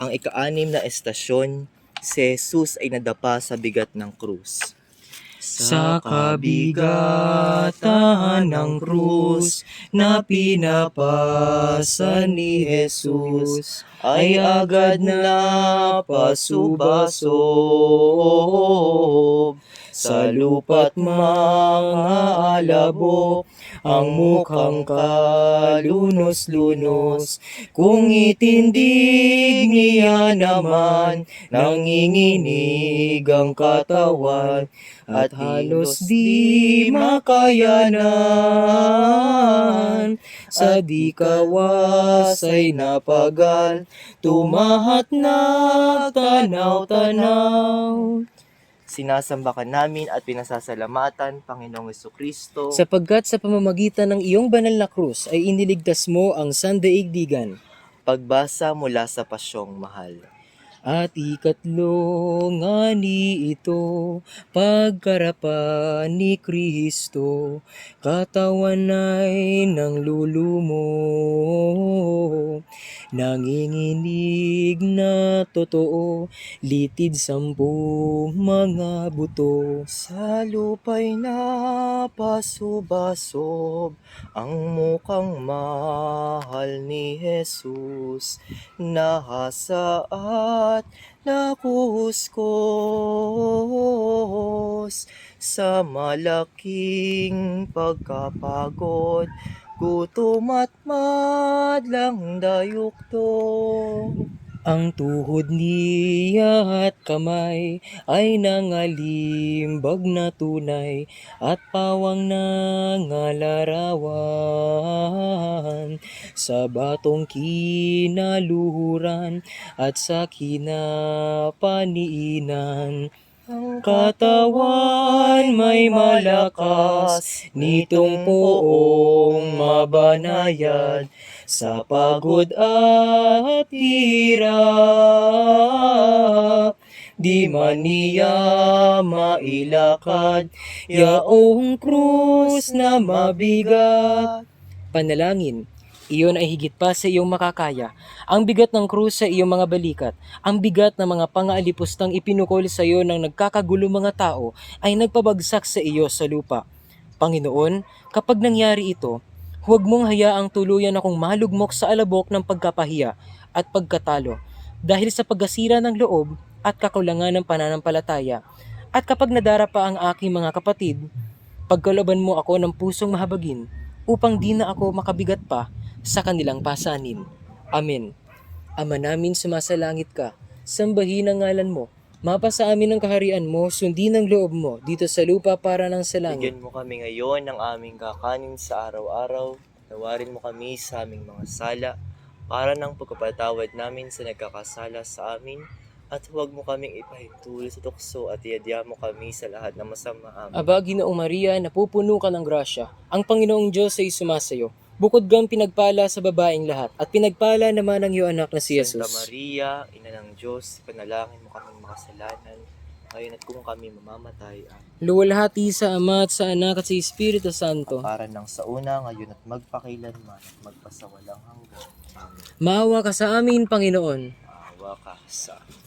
Ang ika-anim na estasyon, si Jesus ay nadapa sa bigat ng krus. Sa kabigatan ng krus na pinapasa ni Jesus ay agad na pasubasob. Sa lupa't mga alabo ang mukhang kalunos-lunos kung itindig niya naman nanginginig ang katawan at halos di makayanan sa di kawas ay napagal tumahat na tanaw-tanaw Sinasamba ka namin at pinasasalamatan, Panginoong Kristo. sapagkat sa pamamagitan ng iyong banal na krus ay iniligtas mo ang sandaigdigan. pagbasa mula sa pasyong mahal. At ikatlo nga ni ito, pagkarapan ni Kristo, katawan ay ng lulumo, nanginginig na totoo, litid sampung mga buto. Sa lupa'y napasubasob ang mukhang mahal ni Jesus. Nahasa at nakuskos sa malaking pagkapagod. Gutom at madlang dayukto. Ang tuhod niya at kamay ay nangalimbag na tunay at pawang nangalarawan sa batong kinaluhuran at sa kinapaniinan. Katawan may malakas, nitong poong mabanayad sa pagod at hirap. Di man niya mailakad, yaong krus na mabigat. Panalangin, iyon ay higit pa sa iyong makakaya. Ang bigat ng krus sa iyong mga balikat, ang bigat ng mga pangaalipustang ipinukol sa iyo ng nagkakagulo mga tao ay nagpabagsak sa iyo sa lupa. Panginoon, kapag nangyari ito, huwag mong hayaang tuluyan akong malugmok sa alabok ng pagkapahiya at pagkatalo dahil sa pagkasira ng loob at kakulangan ng pananampalataya. At kapag nadarapa ang aking mga kapatid, pagkalaban mo ako ng pusong mahabagin upang di na ako makabigat pa sa kanilang pasanin. Amen. Ama namin sumasalangit ka, sambahin ang ngalan mo, mapasa amin ang kaharian mo, sundin ang loob mo dito sa lupa para ng sa langit. Bigyan mo kami ngayon ng aming kakanin sa araw-araw. Tawarin mo kami sa aming mga sala para ng pagkapatawad namin sa nagkakasala sa amin at huwag mo kaming ipahintulot sa tukso at iadya mo kami sa lahat ng masama amin. Aba, Ginoong Maria, napupuno ka ng grasya. Ang Panginoong Diyos ay sumasayo. Bukod kang pinagpala sa babaeng lahat, at pinagpala naman ang iyong anak na si Santa Jesus. Maria, Ina ng Diyos, panalangin mo kaming makasalanan, ngayon at kung kami mamamatay, Amen. Luwalhati sa Ama at sa Anak at sa Espiritu Santo. Para ng sa una, ngayon at magpakailanman at magpasawalang hanggan. Amen. Maawa ka sa amin, Panginoon. Maawa ka sa amin.